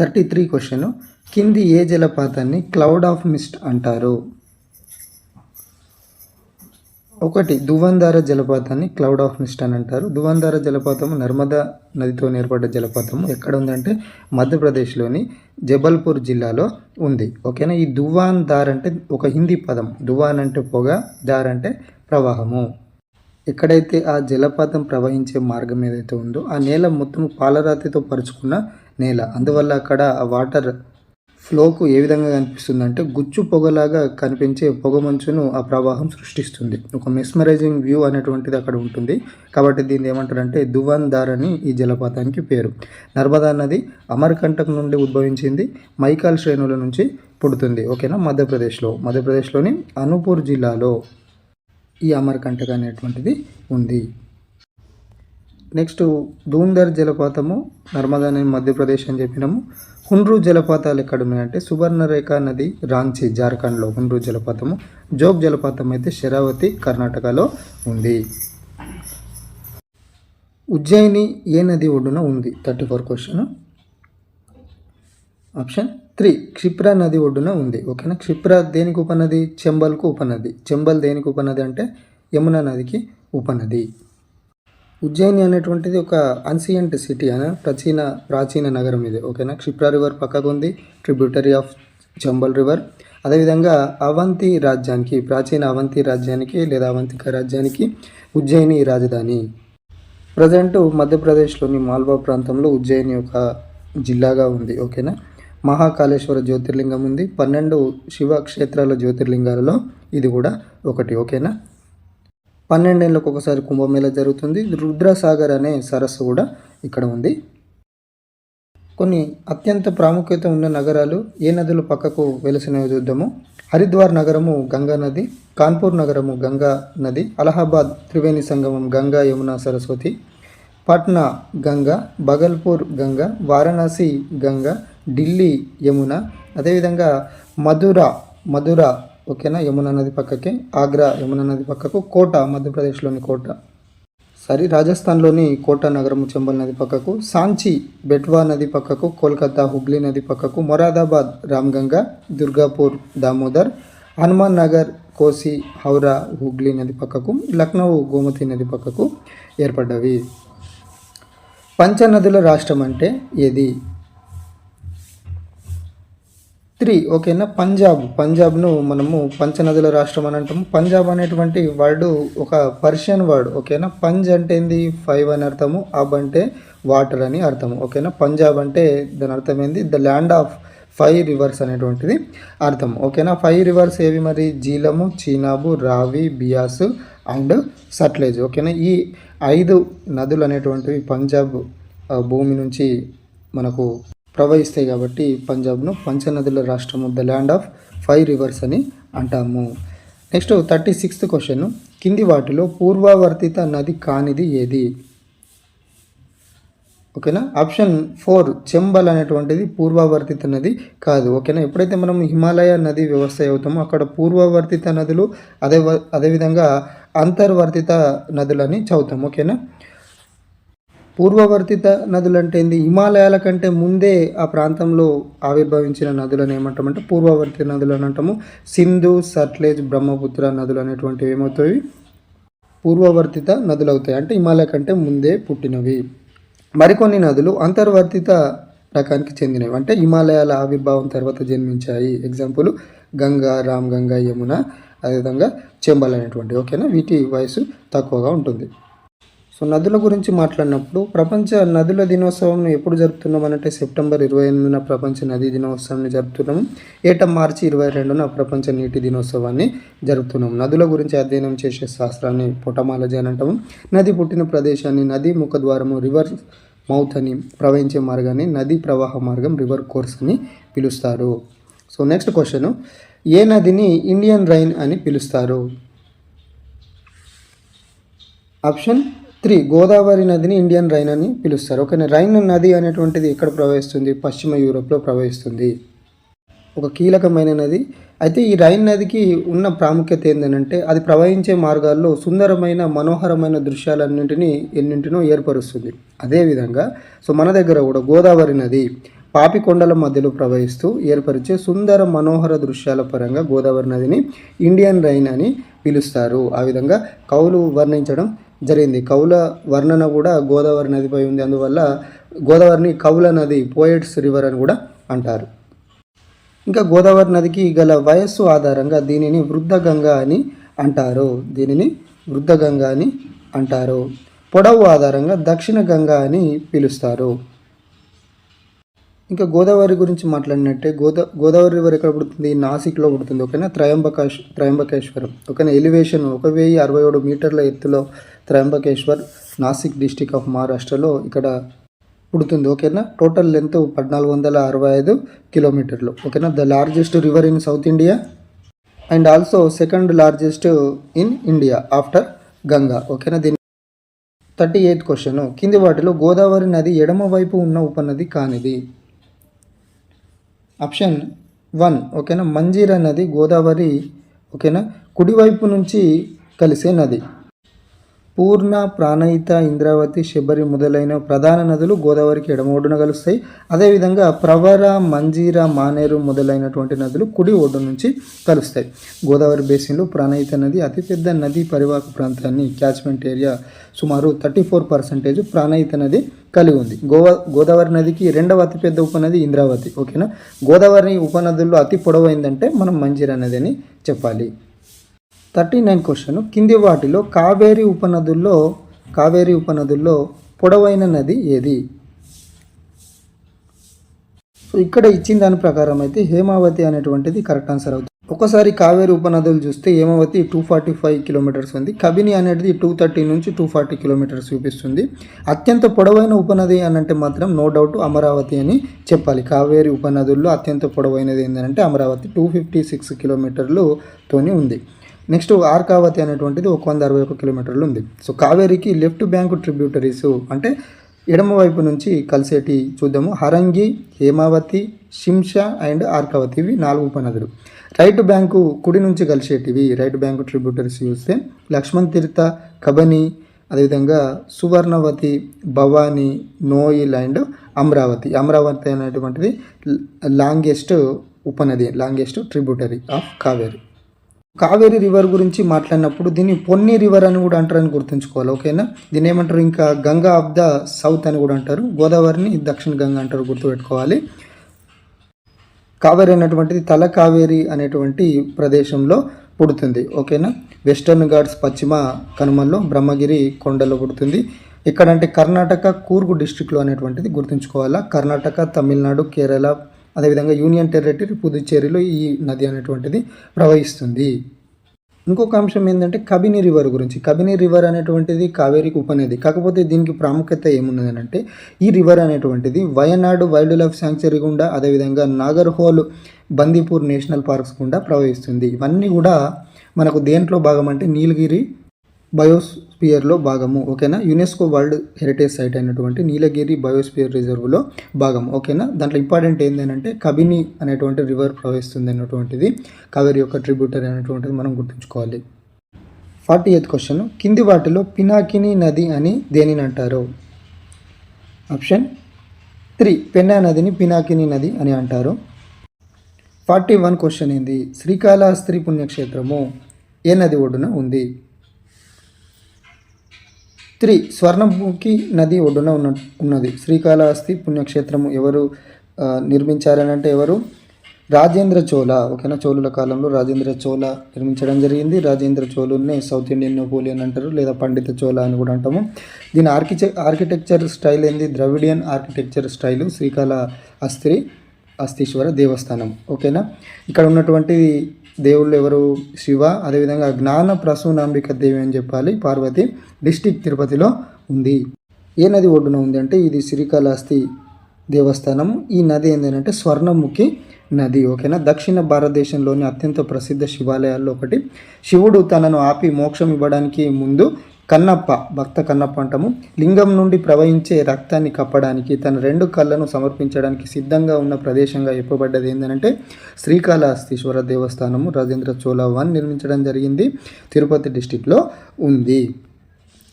Thirty three question. కింది ఏ జలపాతాన్ని క్లౌడ్ ఆఫ్ మిస్ట్ అంటారు? ఒకటి దువందార జలపాతాన్ని క్లౌడ్ ఆఫ్ మిస్ట్ అని అంటారు. దువందార జలపాతము నర్మదా నదితో ఏర్పడ్డ జలపాతము ఎక్కడ ఉందంటే మధ్యప్రదేశ్లోని జబల్పూర్ జిల్లాలో ఉంది. ఓకేనా? ఈ దువాన్ దార్ అంటే ఒక హిందీ పదం. దువాన్ అంటే పొగ దార్ అంటే ప్రవాహము. ఎక్కడైతే ఆ జలపాతం ప్రవహించే మార్గం ఏదైతే ఉందో ఆ నేల మొత్తం పాలరాతితో పరుచుకున్న నేల. అందువల్ల అక్కడ ఆ వాటర్ ఫ్లోకు ఏ విధంగా కనిపిస్తుంది అంటే గుచ్చు పొగలాగా కనిపించే పొగ మంచును ఆ ప్రవాహం సృష్టిస్తుంది. ఒక మెస్మరైజింగ్ వ్యూ అనేటువంటిది అక్కడ ఉంటుంది. కాబట్టి దీన్ని ఏమంటారంటే దువాన్ దార్ అని ఈ జలపాతానికి పేరు. నర్మదా నది అమర్కంటక్ నుండి ఉద్భవించింది. మైకాల్ శ్రేణుల నుంచి పుడుతుంది. ఓకేనా? మధ్యప్రదేశ్లో. మధ్యప్రదేశ్లోని అనుపూర్ జిల్లాలో ఈ అమరకంటక అనేటువంటిది ఉంది. నెక్స్ట్ ధూంధర్ జలపాతము నర్మదాని మధ్యప్రదేశ్ అని చెప్పినాము. హుండ్రు జలపాతాలు ఎక్కడ ఉన్నాయంటే సువర్ణరేఖ నది రాంచీ జార్ఖండ్లో హుండ్రు జలపాతము. జోగ్ జలపాతం అయితే శరావతి కర్ణాటకలో ఉంది. ఉజ్జయిని ఏ నది ఒడ్డున ఉంది? Thirty four question. Option three Kshipra నది ఒడ్డున ఉంది. ఓకేనా? క్షిప్రా దేనికి ఉపనది? చెంబల్కు ఉపనది. చెంబల్ దేనికి ఉపనది అంటే యమునా నదికి ఉపనది. ఉజ్జయిని అనేటువంటిది ఒక అన్సియంట్ సిటీ అనే? ప్రాచీన ప్రాచీన నగరం ఇది. ఓకేనా? క్షిప్రా రివర్ పక్కకు ఉంది. ట్రిబ్యూటరీ ఆఫ్ చంబల్ రివర్ అదేవిధంగా అవంతి రాజ్యానికి ప్రాచీన అవంతి రాజ్యానికి లేదా అవంతిక రాజ్యానికి ఉజ్జయిని రాజధాని. ప్రజెంట్ మధ్యప్రదేశ్లోని మాల్వా ప్రాంతంలో ఉజ్జయిని ఒక జిల్లాగా ఉంది. ఓకేనా? మహాకాళేశ్వర జ్యోతిర్లింగం ఉంది. పన్నెండు శివ క్షేత్రాల జ్యోతిర్లింగాలలో ఇది కూడా ఒకటి ఓకేనా? పన్నెండేళ్ళకు ఒకసారి కుంభమేళ జరుగుతుంది. రుద్రసాగర్ అనే సరస్సు కూడా ఇక్కడ ఉంది. కొన్ని అత్యంత ప్రాముఖ్యత ఉన్న నగరాలు ఏ నదులు పక్కకు వెలిసినవి చూద్దాము. హరిద్వార్ నగరము గంగా నది కాన్పూర్ నగరము గంగా నది అలహాబాద్ త్రివేణి సంగమం గంగా యమున సరస్వతి పట్నా గంగా బగల్పూర్ గంగా వారణాసి గంగా ఢిల్లీ యమున అదేవిధంగా మధుర మధుర ఓకేనా యమునా నది పక్కకి ఆగ్రా యమునా నది పక్కకు కోట మధ్యప్రదేశ్లోని కోట. సారీ రాజస్థాన్లోని కోట నగరము చంబల్ నది పక్కకు సాంచి బెట్వా నది పక్కకు కోల్కతా హుగ్లీ నది పక్కకు మొరాదాబాద్ రామ్గంగా దుర్గాపూర్ దామోదర్ హనుమాన్ నగర్ కోసి హౌరా హుగ్లీ నది పక్కకు లక్నో గోమతి నది పక్కకు ఏర్పడ్డవి. పంచనదుల రాష్ట్రం అంటే ఏది? త్రీ. ఓకేనా? పంజాబ్. పంజాబ్ను మనము పంచనదుల రాష్ట్రం అని అంటాము. పంజాబ్ అనేటువంటి వర్డ్ ఒక పర్షియన్ వర్డ్. ఓకేనా? పంజ్ అంటే ఏంది? ఫైవ్ అని అర్థము. అబ్ అంటే వాటర్ అని అర్థము. ఓకేనా? పంజాబ్ అంటే దాని అర్థం ఏంది? The land of five rivers అనేటువంటిది అర్థం ఓకేనా? ఫైవ్ రివర్స్ ఏవి మరి? జీలము చీనాబు రావి బియాసు అండ్ సట్లేజ్. ఓకేనా? ఈ ఐదు నదులు అనేటువంటివి పంజాబ్ భూమి నుంచి మనకు ప్రవహిస్తాయి కాబట్టి పంజాబ్ను పంచనదుల రాష్ట్రము the land of five rivers అని అంటాము. Next thirty sixth question. కింది వాటిలో పూర్వవర్తిత నది కానిది ఏది? ఓకేనా? ఆప్షన్ ఫోర్ చెంబల్ అనేటువంటిది పూర్వవర్తిత నది కాదు. ఓకేనా? ఎప్పుడైతే మనం హిమాలయ నది వ్యవస్థ అవుతామో అక్కడ పూర్వవర్తిత నదులు అదే అదేవిధంగా అంతర్వర్తిత నదులని చదువుతాం ఓకేనా? పూర్వవర్తిత నదులు అంటే ఏంది? హిమాలయాల కంటే ముందే ఆ ప్రాంతంలో ఆవిర్భవించిన నదులను ఏమంటామంటే పూర్వవర్తిత నదులు అని అంటాము. సింధు సట్లేజ్ బ్రహ్మపుత్ర నదులు అనేటువంటివి ఏమవుతాయి? పూర్వవర్తిత నదులు అవుతాయి. అంటే హిమాలయ కంటే ముందే పుట్టినవి. మరికొన్ని నదులు అంతర్వర్తిత రకానికి చెందినవి. అంటే హిమాలయాల ఆవిర్భావం తర్వాత జన్మించాయి. ఎగ్జాంపుల్ గంగా రామ్ గంగా యమున. అదేవిధంగా చెంబల్ అనేటువంటి ఓకేనా? వీటి వయసు తక్కువగా ఉంటుంది. సో నదుల గురించి మాట్లాడినప్పుడు ప్రపంచ నదుల దినోత్సవం ఎప్పుడు జరుపుతున్నాం అంటే సెప్టెంబర్ ఇరవై ఎనిమిదిన ప్రపంచ నదీ దినోత్సవాన్ని జరుపుతున్నాము ఏటా మార్చి ఇరవై రెండున ప్రపంచ నీటి దినోత్సవాన్ని జరుపుతున్నాం. నదుల గురించి అధ్యయనం చేసే శాస్త్రాన్ని పొటమాలజీ అని అంటాము నది పుట్టిన ప్రదేశాన్ని నది ముఖద్వారము రివర్ మౌత్ అని ప్రవహించే మార్గాన్ని నదీ ప్రవాహ మార్గం రివర్ కోర్స్ అని పిలుస్తారు. So next question. ఏ నదిని ఇండియన్ రైన్ అని పిలుస్తారు? ఆప్షన్ త్రీ గోదావరి నదిని ఇండియన్ రైన్ అని పిలుస్తారు. ఓకే రైన్ నది అనేటువంటిది ఎక్కడ ప్రవహిస్తుంది? పశ్చిమ యూరోప్లో ప్రవహిస్తుంది. ఒక కీలకమైన నది. అయితే ఈ రైన్ నదికి ఉన్న ప్రాముఖ్యత ఏంటంటే అది ప్రవహించే మార్గాల్లో సుందరమైన మనోహరమైన దృశ్యాలన్నింటినీ ఎన్నింటినో ఏర్పరుస్తుంది. అదేవిధంగా సో మన దగ్గర కూడా గోదావరి నది పాపికొండల మధ్యలో ప్రవహిస్తూ ఏర్పరిచే సుందర మనోహర దృశ్యాల పరంగా గోదావరి నదిని ఇండియన్ రైన్ అని పిలుస్తారు. ఆ విధంగా కవులు వర్ణించడం జరిగింది. కవుల వర్ణన కూడా గోదావరి నదిపై ఉంది. అందువల్ల గోదావరిని కవుల నది పోయట్స్ రివర్ అని కూడా అంటారు. ఇంకా గోదావరి నదికి గల వయస్సు ఆధారంగా దీనిని వృద్ధ గంగా అని అంటారు. దీనిని వృద్ధ గంగా అని అంటారు. పొడవు ఆధారంగా దక్షిణ గంగా అని పిలుస్తారు. ఇంకా గోదావరి గురించి మాట్లాడినట్టే గోదా గోదావరి రివర్ ఎక్కడ పుడుతుంది? నాసిక్లో పుడుతుంది. ఓకేనా? త్రయంబకాశ్ త్రయంబకేశ్వరం. ఓకేనా? ఎలివేషన్ ఒక వెయ్యి అరవై ఏడు మీటర్ల ఎత్తులో త్రయంబకేశ్వర్ నాసిక్ డిస్టిక్ ఆఫ్ మహారాష్ట్రలో ఇక్కడ పుడుతుంది. ఓకేనా? టోటల్ లెంత్ పద్నాలుగు వందల అరవై ఐదు కిలోమీటర్లు. ఓకేనా? The largest river in South India and also second largest in India after Ganga. ఓకేనా? దీని థర్టీ ఎయిత్ క్వశ్చన్. కింది వాటిలో గోదావరి నది ఎడమ వైపు ఉన్న ఉపనది కానిది. ఆప్షన్ వన్ ఓకేనా? మంజీరా నది గోదావరి ఓకేనా? కుడివైపు నుంచి కలిసే నది. పూర్ణ ప్రాణహిత ఇంద్రావతి శబరి మొదలైన ప్రధాన నదులు గోదావరికి ఎడమ ఒడ్డున కలుస్తాయి. అదేవిధంగా ప్రవర మంజీర మానేరు మొదలైనటువంటి నదులు కుడి ఒడ్డు నుంచి కలుస్తాయి. గోదావరి బేసిన్లో ప్రాణహిత నది అతిపెద్ద నది పరివాహక ప్రాంతాన్ని క్యాచ్మెంట్ ఏరియా సుమారు థర్టీ ఫోర్ పర్సెంటేజ్ ప్రాణహిత నది కలిగి ఉంది. గోవా గోదావరి నదికి రెండవ అతిపెద్ద ఉపనది ఇంద్రావతి. ఓకేనా? గోదావరి ఉపనదుల్లో అతి పొడవైందంటే మనం మంజీరా నది అని చెప్పాలి. Thirty nine question. కింది వాటిలో కావేరీ ఉపనదుల్లో కావేరీ ఉపనదుల్లో పొడవైన నది ఏది? సో ఇక్కడ ఇచ్చిన దాని ప్రకారం అయితే హేమావతి అనేటువంటిది కరెక్ట్ ఆన్సర్ అవుతుంది. ఒకసారి కావేరీ ఉపనదులు చూస్తే Hemavati two forty five kilometres ఉంది. కబిని అనేది టూ థర్టీ నుంచి టూ ఫార్టీ కిలోమీటర్స్ చూపిస్తుంది. అత్యంత పొడవైన ఉపనది అని అంటే మాత్రం నో డౌట్ అమరావతి అని చెప్పాలి. కావేరీ ఉపనదుల్లో అత్యంత పొడవైనది ఏంటంటే అమరావతి. టూ ఫిఫ్టీ సిక్స్ కిలోమీటర్లుతోని ఉంది. నెక్స్ట్ ఆర్కావతి అనేటువంటిది ఒక వంద అరవై ఒక కిలోమీటర్లు ఉంది. సో కావేరికి లెఫ్ట్ బ్యాంకు ట్రిబ్యూటరీస్ అంటే ఎడమ వైపు నుంచి కలిసేటి చూద్దాము. హరంగి హేమావతి శింష అండ్ ఆర్కావతి ఇవి నాలుగు ఉపనదులు రైట్ బ్యాంకు కుడి నుంచి కలిసేటివి రైట్ బ్యాంకు ట్రిబ్యూటరీస్ చూస్తే లక్ష్మణ్ తీర్థ కబని అదేవిధంగా సువర్ణవతి భవానీ నోయిల్ అండ్ అమరావతి. అమరావతి అనేటువంటిది లాంగెస్ట్ ఉపనది longest tributary of Kaveri. Kaveri river గురించి మాట్లాడినప్పుడు దీన్ని పొన్ని రివర్ అని కూడా అంటారని గుర్తుంచుకోవాలి ఓకేనా? దీన్ని ఏమంటారు? ఇంకా గంగా ఆఫ్ ద సౌత్ అని కూడా అంటారు. గోదావరిని దక్షిణ గంగా అంటారు గుర్తుపెట్టుకోవాలి. కావేరి అనేటువంటిది తల కావేరి అనేటువంటి ప్రదేశంలో పుడుతుంది ఓకేనా? వెస్టర్న్ ఘాట్స్ పశ్చిమ కనుమల్లో బ్రహ్మగిరి కొండలో పుడుతుంది. ఇక్కడంటే కర్ణాటక కూర్గు డిస్టిక్లో అనేటువంటిది గుర్తుంచుకోవాలా? కర్ణాటక తమిళనాడు కేరళ అదేవిధంగా యూనియన్ టెరిటరీ పుదుచ్చేరిలో ఈ నది అనేటువంటిది ప్రవహిస్తుంది. ఇంకొక అంశం ఏంటంటే కబిని రివర్ గురించి. కబిని రివర్ అనేటువంటిది కావేరికి ఉపనది. కాకపోతే దీనికి ప్రాముఖ్యత ఏమున్నది అంటే ఈ రివర్ అనేటువంటిది వయనాడు వైల్డ్ లైఫ్ శాంక్చురీ గుండా అదేవిధంగా నాగర్హోల్ బందీపూర్ నేషనల్ పార్క్స్ గుండా ప్రవహిస్తుంది. ఇవన్నీ కూడా మనకు దేంట్లో భాగం అంటే నీలగిరి బయోస్పియర్లో భాగము ఓకేనా? యునెస్కో వరల్డ్ హెరిటేజ్ సైట్ అయినటువంటి నీలగిరి బయోస్పియర్ రిజర్వ్లో భాగం ఓకేనా? దాంట్లో ఇంపార్టెంట్ ఏంటంటే కబిని అనేటువంటి రివర్ ప్రవహిస్తుంది అనేటువంటిది కావేరి యొక్క ట్రిబ్యూటరీ అనేటువంటిది మనం గుర్తుంచుకోవాలి. Forty eighth question. కింది వాటిలో పినాకిని నది అని దేనిని అంటారు? Option three. పెన్నా నదిని పినాకిని నది అని అంటారు. ఫార్టీ వన్ క్వశ్చన్ ఏంది? శ్రీకాళహస్త్రి పుణ్యక్షేత్రము ఏ నది ఒడ్డున ఉంది? త్రీ స్వర్ణముఖి నది ఒడ్డున ఉన్న ఉన్నది. శ్రీకాళహస్తి పుణ్యక్షేత్రము ఎవరు నిర్మించారని అంటే ఎవరు? రాజేంద్ర చోళ. ఓకేనా? చోళుల కాలంలో రాజేంద్ర చోళ నిర్మించడం జరిగింది. రాజేంద్ర చోళుల్ని సౌత్ ఇండియన్ నెపోలియన్ అంటారు లేదా పండిత చోళ అని కూడా అంటాము. దీని ఆర్కిటె ఆర్కిటెక్చర్ స్టైల్ ఏంది? Dravidian architecture style Srikalahasti Astishwara దేవస్థానం. ఓకేనా? ఇక్కడ ఉన్నటువంటి దేవుళ్ళు ఎవరు శివ అదేవిధంగా జ్ఞాన ప్రసూనాంబిక దేవి అని చెప్పాలి పార్వతి డిస్టిక్ తిరుపతిలో ఉంది. ఏ నది ఒడ్డున ఉంది అంటే ఇది శ్రీకాళహస్తి దేవస్థానం. ఈ నది ఏంటంటే స్వర్ణముఖి నది ఓకేనా? దక్షిణ భారతదేశంలోని అత్యంత ప్రసిద్ధ శివాలయాల్లో ఒకటి. శివుడు తనను ఆపి మోక్షం ఇవ్వడానికి ముందు కన్నప్ప భక్త కన్నప్ప అంటాము. లింగం నుండి ప్రవహించే రక్తాన్ని కప్పడానికి తన రెండు కళ్ళను సమర్పించడానికి సిద్ధంగా ఉన్న ప్రదేశంగా చెప్పబడ్డది ఏంటంటే శ్రీకాళహస్తీశ్వర దేవస్థానము రాజేంద్ర చోళ వన్ నిర్మించడం జరిగింది తిరుపతి డిస్టిక్లో ఉంది.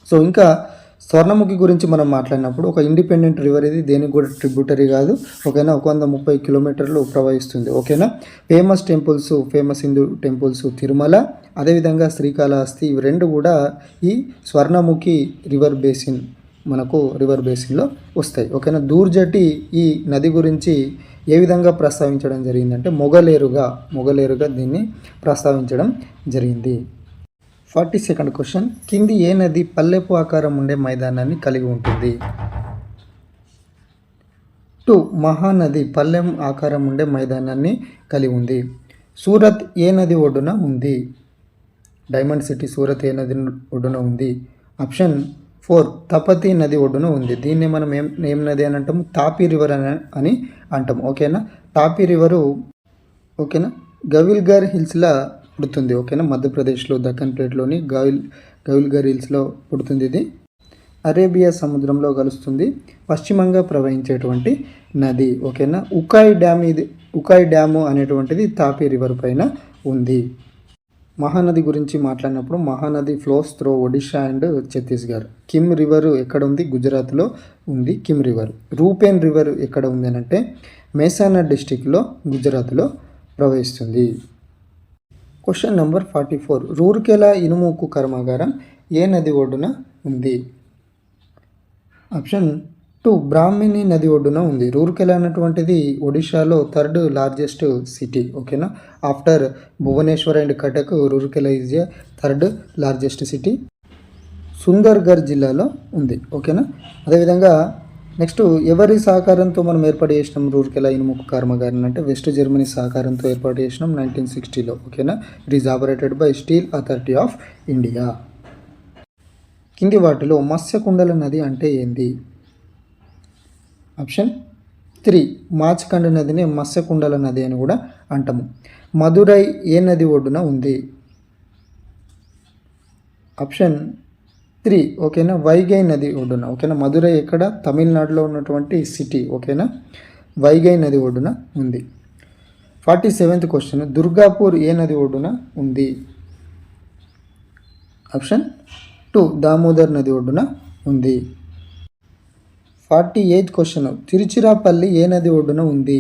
సో ఇంకా స్వర్ణముఖి గురించి మనం మాట్లాడినప్పుడు ఒక ఇండిపెండెంట్ రివర్ ఇది దేనికి కూడా ట్రిబ్యూటరీ కాదు. ఓకేనా? ఒక వంద ముప్పై కిలోమీటర్లు ప్రవహిస్తుంది. ఓకేనా? Famous temples famous Hindu temples Tirumala అదేవిధంగా శ్రీకాళహస్తి ఇవి రెండు కూడా ఈ స్వర్ణముఖి రివర్ బేసిన్ మనకు రివర్ బేసిన్లో వస్తాయి. ఓకేనా? దూర్జటి ఈ నది గురించి ఏ విధంగా ప్రస్తావించడం జరిగిందంటే మొగలేరుగా మొగలేరుగా దీన్ని ప్రస్తావించడం జరిగింది. Forty second question. కింది ఏ నది పల్లెపు ఆకారం ఉండే మైదానాన్ని కలిగి ఉంటుంది? టూ. మహానది పల్లెం ఆకారం ఉండే మైదానాన్ని కలిగి ఉంది. సూరత్ ఏ నది ఒడ్డున ఉంది? డైమండ్ సిటీ సూరత్ ఏ నది ఒడ్డున ఉంది. Option four. తపతి నది ఒడ్డున ఉంది. దీన్ని మనం ఏం ఏం నది అని అంటాము? తాపి రివర్ అని అని అంటాం ఓకేనా? తాపి రివరు ఓకేనా? గవిల్గర్ హిల్స్లో పుడుతుంది. ఓకేనా? మధ్యప్రదేశ్లో దక్కన్ ప్లేట్లోని గౌల్ గౌల్గర్ హిల్స్లో పుడుతుంది ఇది. అరేబియా సముద్రంలో కలుస్తుంది. పశ్చిమంగా ప్రవహించేటువంటి నది ఓకేనా? ఉకాయ్ డ్యామ్ ఇది ఉకాయ్ డ్యాము అనేటువంటిది తాపి రివర్ పైన ఉంది. మహానది గురించి మాట్లాడినప్పుడు Mahanadi flows through Odisha and Chhattisgarh. Kim river ఎక్కడ ఉంది? గుజరాత్లో ఉంది. Kim river. రూపేన్ రివర్ ఎక్కడ ఉంది అని అంటే మేసానా డిస్టిక్లో గుజరాత్లో ప్రవహిస్తుంది. Question number forty four Rourkela ఇనుముకు కర్మాగారం? ఏ నది ఒడ్డున ఉంది? ఆప్షన్ టూ బ్రాహ్మిణి నది ఒడ్డున ఉంది. రూర్కెలా అన్నటువంటిది ఒడిశాలో థర్డ్ లార్జెస్ట్ సిటీ ఓకేనా after Bhubaneswar and Cuttack Rourkela is a third largest city Sundargarh జిల్లాలో ఉంది ఓకేనా అదేవిధంగా నెక్స్ట్ ఎవరి సహకారంతో మనం ఏర్పాటు చేసినాం? రూర్కెలా ఇనుముకు కర్మగారిని అంటే వెస్ట్ జర్మనీ సహకారంతో ఏర్పాటు చేసినాం నైన్టీన్ సిక్స్టీలో ఓకేనా it is operated by steel authority of India కింది వాటిలో మత్స్యకుండల నది అంటే ఏంది? ఆప్షన్ త్రీ మాచకండ నదిని మత్స్యకుండల నది అని కూడా అంటాము. మదురై ఏ నది ఒడ్డున ఉంది? ఆప్షన్ త్రీ ఓకేనా? వైగై నది ఒడ్డున ఓకేనా? మధురై ఎక్కడ? తమిళనాడులో ఉన్నటువంటి సిటీ ఓకేనా? వైగై నది ఒడ్డున ఉంది. Forty seventh question. దుర్గాపూర్ ఏ నది ఒడ్డున ఉంది? ఆప్షన్ టూ దామోదర్ నది ఒడ్డున ఉంది. Forty eighth question. తిరుచిరాపల్లి ఏ నది ఒడ్డున ఉంది?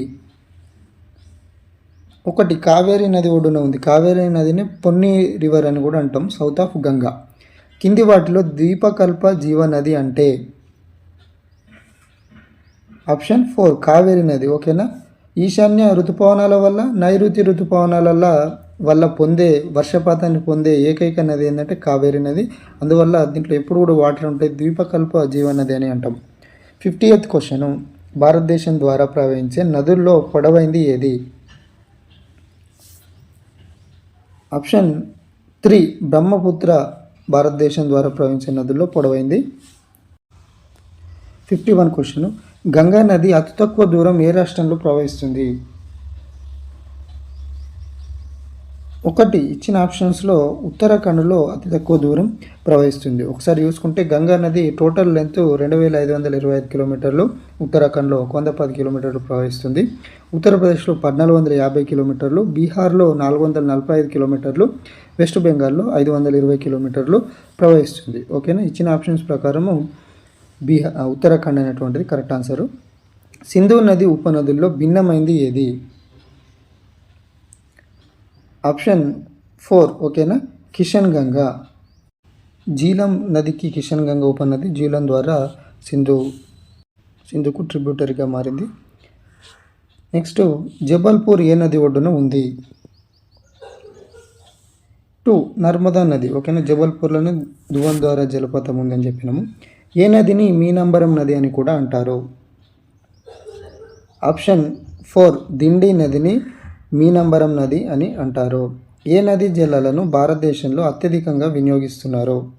ఒకటి కావేరీ నది ఒడ్డున ఉంది. కావేరీ నదిని పొన్ని రివర్ అని కూడా అంటాం సౌత్ ఆఫ్ గంగా. కింది వాటిలో ద్వీపకల్ప జీవనది అంటే? ఆప్షన్ ఫోర్ కావేరి నది ఓకేనా? ఈశాన్య ఋతుపవనాల వల్ల నైరుతి ఋతుపవనాల వల్ల పొందే వర్షపాతాన్ని పొందే ఏకైక నది ఏంటంటే కావేరి నది. అందువల్ల దీంట్లో ఎప్పుడు కూడా వాటర్ ఉంటాయి ద్వీపకల్ప జీవనది అని అంటాం. ఫిఫ్టీ ఎయిత్ క్వశ్చన్ భారతదేశం ద్వారా ప్రవహించే నదుల్లో పొడవైంది ఏది? ఆప్షన్ త్రీ బ్రహ్మపుత్ర భారతదేశం ద్వారా ప్రవహించే నదుల్లో పొడవైంది. ఫిఫ్టీ వన్ క్వశ్చన్ గంగా నది అతి తక్కువ దూరం ఏ రాష్ట్రంలో ప్రవహిస్తుంది? ఒకటి ఇచ్చిన ఆప్షన్స్లో ఉత్తరాఖండ్లో అతి తక్కువ దూరం ప్రవహిస్తుంది. ఒకసారి చూసుకుంటే గంగా నది టోటల్ లెంత్ రెండు వేల ఐదు వందల ఇరవై ఐదు కిలోమీటర్లు ఉత్తరాఖండ్లో ఒక వంద పది కిలోమీటర్లు ప్రవహిస్తుంది. ఉత్తరప్రదేశ్లో పద్నాలుగు వందల యాభై కిలోమీటర్లు బీహార్లో నాలుగు వందల నలభై ఐదు కిలోమీటర్లు వెస్ట్ బెంగాల్లో ఐదు వందల ఇరవై కిలోమీటర్లు ప్రవహిస్తుంది. ఓకేనా? ఇచ్చిన ఆప్షన్స్ ప్రకారము బీహార్ ఉత్తరాఖండ్ అనేటువంటిది కరెక్ట్ ఆన్సరు సింధు నది ఉపనదుల్లో భిన్నమైంది ఏది? ఆప్షన్ ఫోర్ ఓకేనా? కిషన్ గంగా. జీలం నదికి కిషన్ గంగ ఉపనది. జీలం ద్వారా సింధు సింధుకు ట్రిబ్యూటరీగా మారింది. నెక్స్ట్ జబల్పూర్ ఏ నది ఒడ్డున ఉంది? టూ నర్మదా నది ఓకేనా? జబల్పూర్లోనే దువన్ ద్వారా జలపాతం ఉందని చెప్పినాము. ఏ నదిని మీనంబరం నది అని కూడా అంటారు? ఆప్షన్ ఫోర్ దిండి నదిని మీనంబరం నది అని అంటారు. ఏ నది జలాలను భారతదేశంలో అత్యధికంగా వినియోగిస్తున్నారు?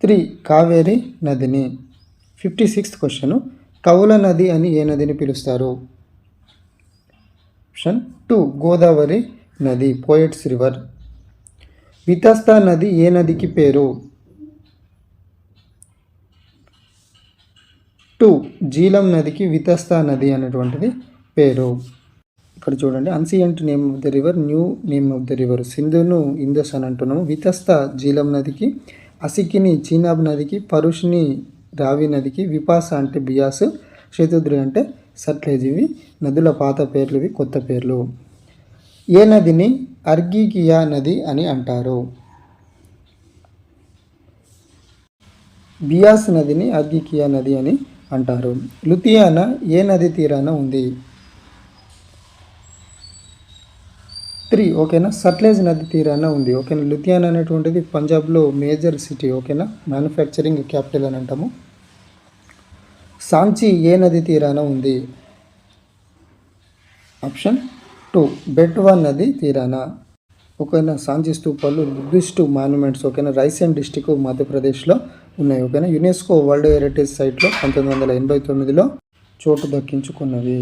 త్రీ కావేరి నదిని. Fifty sixth question. కౌల నది అని ఏ నదిని పిలుస్తారు? ఆప్షన్ టూ గోదావరి నది పోయట్స్ రివర్. వితస్తా నది ఏ నదికి పేరు? టూ జీలం నదికి వితస్తా నది అనేటువంటిది పేరు. ఇక్కడ చూడండి. Ancient name of the river new name of the river సింధును Indus అని అంటున్నాము. వితస్త జీలం నదికి అసికిని చీనాబ్ నదికి పరుష్ని రావి నదికి విపాస అంటే బియాస్ శతుద్రి అంటే సట్లేజ్ ఇవి నదుల పాత పేర్లు ఇవి కొత్త పేర్లు. ఏ నదిని అర్గీకియా నది అని అంటారు. బియాస్ నదిని అర్గికియా నది అని అంటారు. లుథియానా ఏ నది తీరాన ఉంది? త్రీ ఓకేనా? సట్లేజ్ నది తీరాన ఉంది ఓకేనా? లుథియానా అనేటువంటిది పంజాబ్లో మేజర్ సిటీ ఓకేనా? మ్యానుఫ్యాక్చరింగ్ క్యాపిటల్ అని అంటాము. సాంచి ఏ నది తీరాన ఉంది? ఆప్షన్ టూ బెట్వా నది తీరాన. ఓకేనా? సాంచి స్తూపాలు బుద్ధిస్ట్ మాన్యుమెంట్స్ ఓకేనా? రైసెన్ డిస్టిక్ మధ్యప్రదేశ్లో ఉన్నాయి ఓకేనా? యునెస్కో వరల్డ్ హెరిటేజ్ సైట్లో పంతొమ్మిది వందల ఎనభై తొమ్మిదిలో చోటు దక్కించుకున్నవి.